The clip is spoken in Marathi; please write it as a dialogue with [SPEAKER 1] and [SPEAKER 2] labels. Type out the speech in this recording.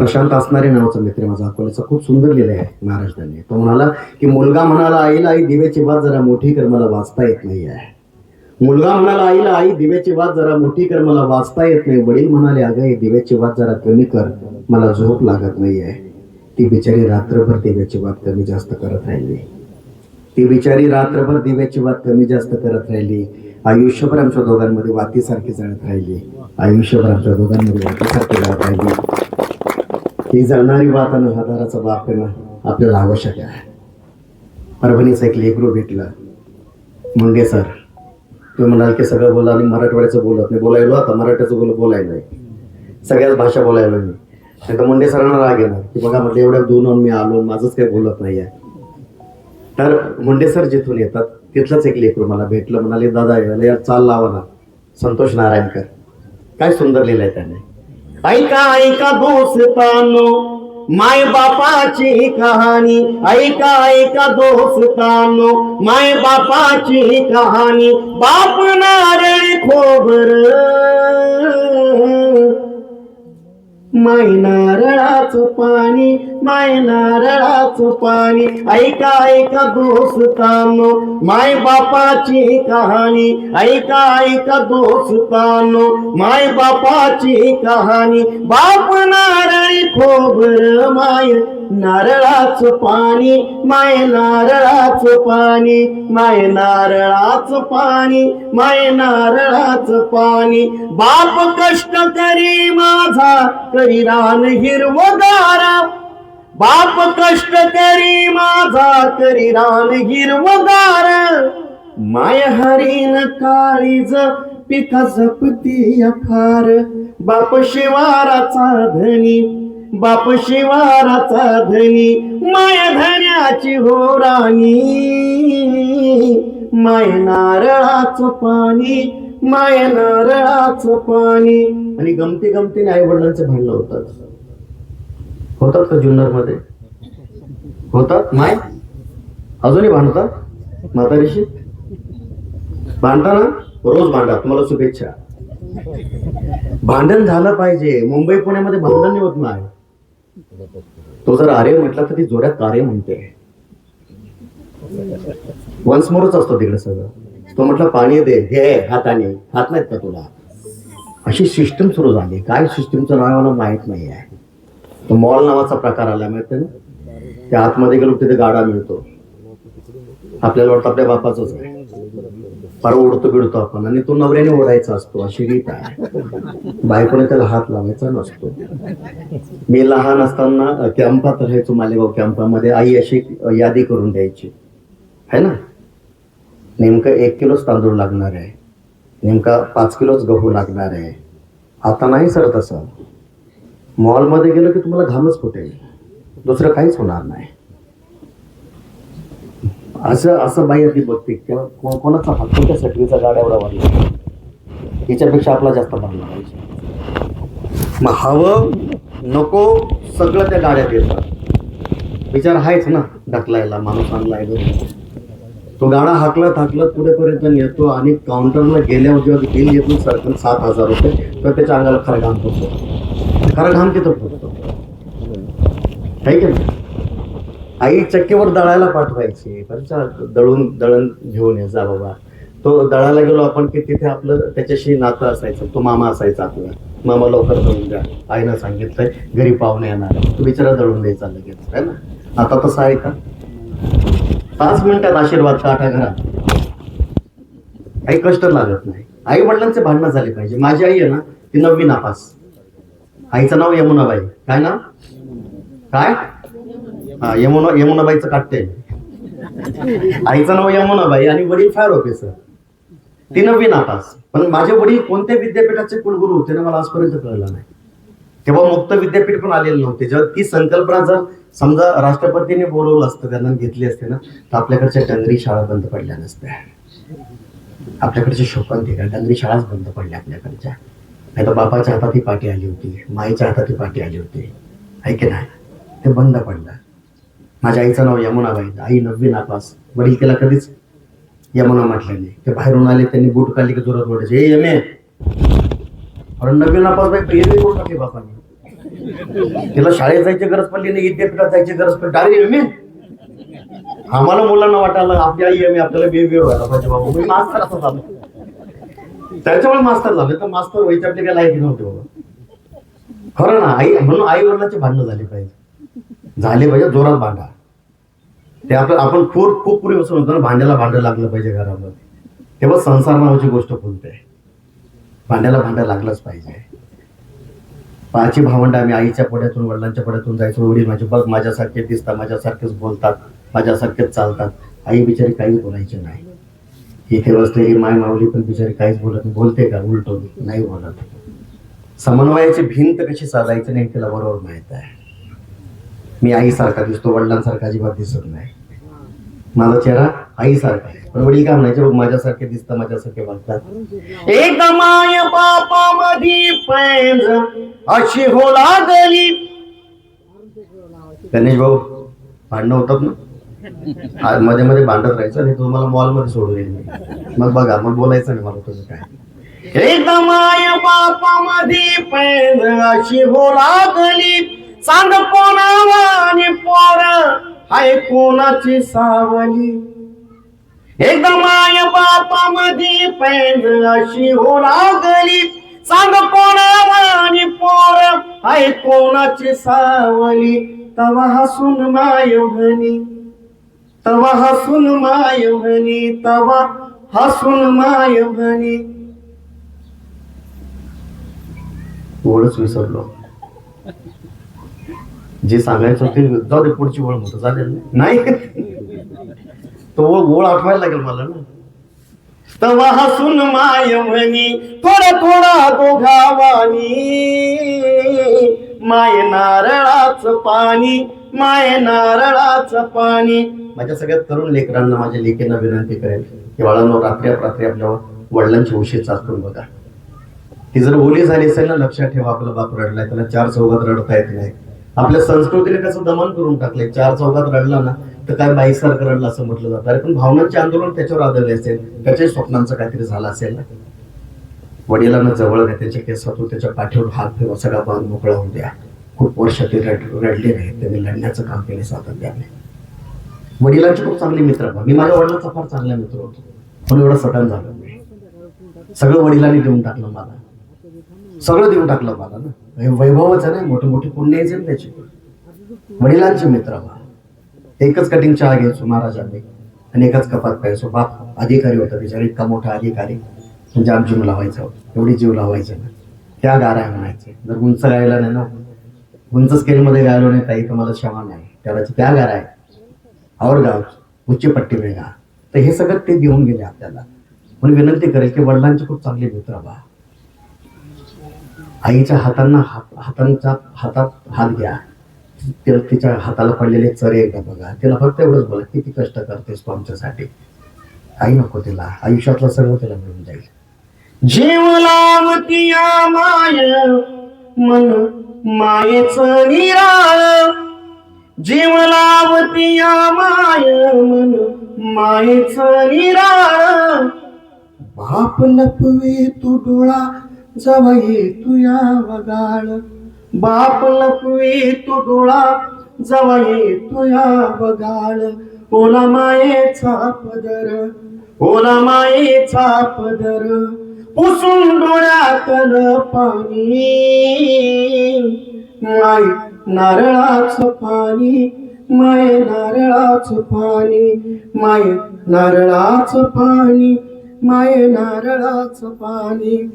[SPEAKER 1] प्रशांत असणारे नावाचा मित्र माझा अकोल्याचा खूप सुंदर लिहिलं आहे महाराष्ट्राने. तो म्हणाला की मुलगा म्हणाला आईला आई दिव्याची वाद जरा मोठी कर मला वाचता येत नाही आहे. मुलगा म्हणाला आईला आई दिव्याची वात जरा मोठी कर मला वाचता येत नाही. वडील म्हणाले अगं ही दिव्याची वात जरा कमी कर मला झोप लागत नाही आहे. ती बिचारी रात्रभर दिव्याची वाद कमी जास्त करत राहिली. ती बिचारी रात्रभर दिव्याची वाद कमी जास्त करत राहिली. आयुष्यभर आमच्या दोघांमध्ये वातीसारखी जळत राहिली. आयुष्यभर आमच्या दोघांमध्ये वातीसारखी जळत राहिली. ही जाणारी बात आणि हजाराचा बाप करणं आपल्याला आवश्यक आहे. परभणीचं एक लेकरू भेटलं. मुंडे सर तुम्ही म्हणाल की सगळं बोला आणि मराठवाड्याचं बोलत नाही. बोलायलो आता मराठ्याचं बोल बोलायला सगळ्याच भाषा बोलायला मी. नाही तर मुंडे सरांना राग येणार की बघा म्हटलं एवढ्या दोन मी आलो माझंच काही बोलत नाही आहे तर मुंडे सर जिथून येतात तिथलंच एक लेकरू मला भेटलं. म्हणाले दादा याला या चाल लावा ना. संतोष नारायणकर. काय सुंदर लिहिलंय त्याने. ऐका ऐका दोस्तानो माय बापाची कहाणी. ऐका ऐका दोस्तानो माय बापाची कहाणी. बाप नारळी खोबर माय नारळाचं पाणी माय नारळाचं पाणी. ऐका ऐका दोस्तानो माय बापाची कहाणी. ऐका ऐका दोस्तानो माय बापाची कहाणी. बाप नारळी खोबर माय नारळाचं पाणी माय नारळाचं पाणी. माय नारळाचं पाणी माय नारळाचं पाणी. बाप कष्ट करी माझा रान हिरवगारा. बाप कष्ट करी माझा करी रान हिरवगार. माय हरीन काळीज पिका जपती अफार बाप शिवाराचा धनी बाप शिवाराचा धनी. माय धन्याची हो राणी. माय नारळाचं पाणी माय नारळाचं पाणी. आणि गमती गमतीने आई वडिलांचे भांडणं होतात. होतात का जुन्नरमध्ये होतात? माय अजूनही भांडतात म्हातारीशी? भांडताना रोज भांडा तुम्हाला शुभेच्छा. भांडण झालं पाहिजे. मुंबई पुण्यामध्ये भांडण नाही होत नाही तो जर आर्य म्हटला तर ती जोड्यात कार्य म्हणते. वन्स मोरच असतो तिकडे सगळं. तो म्हटलं पाणी दे हे हाताने. हात नाहीत का तुला? अशी सिस्टम सुरू झाली. काय सिस्टमचं नाव मला माहीत नाही आहे. तो मॉल नावाचा प्रकार आला माहिती ना? त्या आतमध्ये गेलो तिथे गाडा मिळतो. आपल्याला वाटतं आपल्या बापाचंच आहे. फार ओढतो बिडतो आपण. आणि तो नवऱ्याने ओढायचा असतो अशी रीत आहे. बायकोने त्याला हात लावायचा नसतो. मी लहान असताना कॅम्पात राहायचो मालेगाव कॅम्पामध्ये आई अशी यादी करून द्यायची. है ना? नेमकं एक किलोच तांदूळ लागणार आहे. नेमका पाच किलोच गहू लागणार आहे. आता नाही सर तसं मॉलमध्ये गेलं की तुम्हाला घामच फुटेल. दुसरं काहीच होणार नाही. असं असं बाई ती बघते किंवा को- कोणाचा हात? कोणत्या सटवीचा गाड्या एवढा वाढला? हिच्यापेक्षा आपला जास्त भरला पाहिजे. मग हवं नको सगळं त्या गाड्यात येतात विचार आहेच ना ढकलायला माणूस आणलाय घरी. तो गाडा हाकलत हाकलत पुढेपर्यंत नेतो आणि काउंटरला गेल्यावर जेव्हा बिल येतो सरकन सात हजार रुपये तर त्याच्या अंगाला खरा घाम फुटतो. खरा घाम तिथं फुटतो. आहे आई चक्कीवर दळायला पाठवायची. बरं दळून दळण घेऊन ये जा बाबा. तो दळायला गेलो आपण की तिथे आपलं त्याच्याशी नातं असायचं. तो मामा असायचा आपला. मामा लवकर दळून द्या. आईनं सांगितलंय घरी पाहुणे येणार तो बिचारा दळून द्यायचा लगेच. आहे ना? आता तसं आहे का? पाच मिनिटात आशीर्वाद काठा घरात. काही कष्ट लागत नाही. आई वडिलांचे भांडणं झाले पाहिजे. माझी आई आहे ना ती नववी नापास. आईचं नाव यमुनाबाई. काय ना? काय? हा यमुना यमुनाबाईचं काटते आईचं नाव यमुनाबाई आणि वडील फायर ऑफिसर ती नववी नापास. पण माझे वडील कोणत्या विद्यापीठाचे कुलगुरू होते ना मला आजपर्यंत कळलं नाही. तेव्हा मुक्त विद्यापीठ पण आलेलं नव्हते. जेव्हा ती संकल्पना जर समजा राष्ट्रपतीने बोलवलं असतं त्यांना घेतली असते ना तर आपल्याकडच्या डंगरी शाळा बंद पडल्या नसत्या. आपल्याकडच्या शोकन डंगरी शाळाच बंद पडल्या आपल्याकडच्या. नाही तर बापाच्या हातात ही पाठी आली होती माईच्या हातात ही पाठी आली होती. ऐक ना ते बंद पडलं. माझ्या आईचं नाव यमुनाबाई आई नववी नापास. वडील तिला कधीच यमुना म्हटलं नाही. ते बाहेरून आले त्यांनी बूट काढली की जोरात ओढायचे हे यमे! अरे नववी नापास बाई प्रिय करून टाकले बापाने. तिला शाळेत जायची गरज पडली नाही विद्यापीठात जायची गरज पडली. अरे मी आम्हाला मुलांना वाटायला आपली आई एम आपल्याला बी व्हायला पाहिजे बाबा. मी मास्तर असं झालो. त्याच्यामुळे मास्तर झाले. तर मास्तर व्हायचे आपली काय लायकी नव्हते बाबा. खरं ना आई म्हणून आई वडिलांचे भांडणं झाले पाहिजे. झाले पाहिजे जोरात भांडा. ते आपलं आपण खूप खूप पूर्वीपासून होतो ना भांड्याला भांडं लागलं पाहिजे घरामध्ये. तेव्हा संसार नावाची गोष्ट कोणते भांड्याला भांडं लागलंच पाहिजे. पाचही भावंड आम्ही आईच्या पड्यातून वडिलांच्या पड्यातून जायचो. वडील माझे बघ माझ्यासारखे दिसतात माझ्यासारखेच बोलतात माझ्यासारखेच चालतात. आई बिचारी काही बोलायचे नाही. इथे बसलेली माय माऊली पण बिचारी काहीच बोलत नाही. बोलते का? उलटो नाही बोलत. समन्वयाची भिंत कशी साधायची नाही तिला बरोबर माहीत आहे. मी आईसारखा दिसतो वडिलांसारखा अजिबात दिसत नाही. माझा चेहरा आईसारखा आहे. पण वडील काय म्हणायचे बघ माझ्यासारखे दिसतात माझ्यासारखे वागतात. एकदा माय बापा मधी पैंज अशी हो लागली. गणेश भाऊ भांडणं होतात ना? आज मध्ये मध्ये भांडत राहायचं आणि तुम्हाला मॉलमध्ये सोडून येईल मग बघा मग बोलायचं नाही मला तुझं काय. एकदा माय बापा मध्ये पैंज अशी हो लागली. सांग आणि पोर हाय कोणाची सावली? एकदा माय बापा मध्ये पैंज अशी हो लागली. सांग कोणावानी पोर हाय कोणाची सावली? तवा हसून माय म्हणी तवा हसून माय म्हणी तवा हसून माय म्हणी. ओळच विसरलो. जे सांगायचं ते जाऊ दे पुढची ओळ म्हणतो चालेल? नाही. तो ओळ ओळ आठवायला लागेल मला ना. तवा हसून माय म्हणी थोडा थोडा दोघावानी माय नारळाच पाणी माय नारळाच पाणी. माझ्या सगळ्यात तरुण लेकरांना माझ्या लेकींना विनंती करेल की बाळांनो रात्री रात्री आपल्या वडिलांची उशीर चाचून बघा. ती जर ओली झाली असेल ना लक्षात ठेवा आपला बाप रडलाय त्याला चार चौघात रडता येत नाही. आपल्या संस्कृतीने कसं दमन करून टाकले चार चौकात रडला ना तर काय बाईसारखं रडलं असं म्हटलं जातं. अरे पण भावनांचे आंदोलन त्याच्यावर आदळले असेल. त्याच्या स्वप्नांचं काहीतरी झालं असेल ना? वडिलांना जवळ घ्या त्याच्या केसातून त्याच्या पाठीवर हात ठेवा सगळा बांध मोकळा होऊ द्या. खूप वर्ष ते रड रडले नाही त्यांनी लढण्याचं काम केले सातत्याने वडिलांचे खूप चांगले मित्र मी माझ्या वडिलांचा फार चांगला मित्र होतो. पण एवढं सटन झालं सगळं वडिलांनी देऊन टाकलं मला. सगळं देऊन टाकलं मला ना. हे वैभवच आहे ना मोठे मोठे पुण्याचे त्याचे वडिलांचे मित्र बा एकच कटिंग चहा घ्यायचो महाराजांनी आणि एकाच कपात पाहायचो बाप अधिकारी होता त्याच्यावर इतका मोठा अधिकारी. म्हणजे आम जीव लावायचा एवढी जीव लावायचे ना. त्या गारा म्हणायचे जर उंच गायला नाही ना उंच स्केलमध्ये गायलो नाही ताई तर मला क्षमा नाही. त्याला त्या गारा आहे. और गाव उच्च पट्टी वेगा तर हे सगळं ते देऊन गेले आपल्याला. म्हणून विनंती करेल की वडिलांचे खूप चांगले मित्र बा आईच्या हातांना हात हातांचा हातात हात घ्या. तिला तिच्या हाताला पडलेले चरे एकदा बघा. तिला फक्त एवढंच बोला किती कष्ट करतेस तू आमच्यासाठी. आई नको तिला. आयुष्यातलं सगळं तिला मिळून जाईल. जीव लावती माय मन मायेच निराळ. जीव लावती माय मन मायेच निराळ. बाप लपवे तू डोळा जवा तू या वगाळ. बाप लपवे तो डोळा जवा तू या वगाळ. ओला मायेचा पदर ओला मायेचा पदर. पुसून डोळ्यातलं पाणी माय नारळाचं पाणी माय नारळाचं पाणी माय नारळाचं पाणी माय नारळाचं पाणी.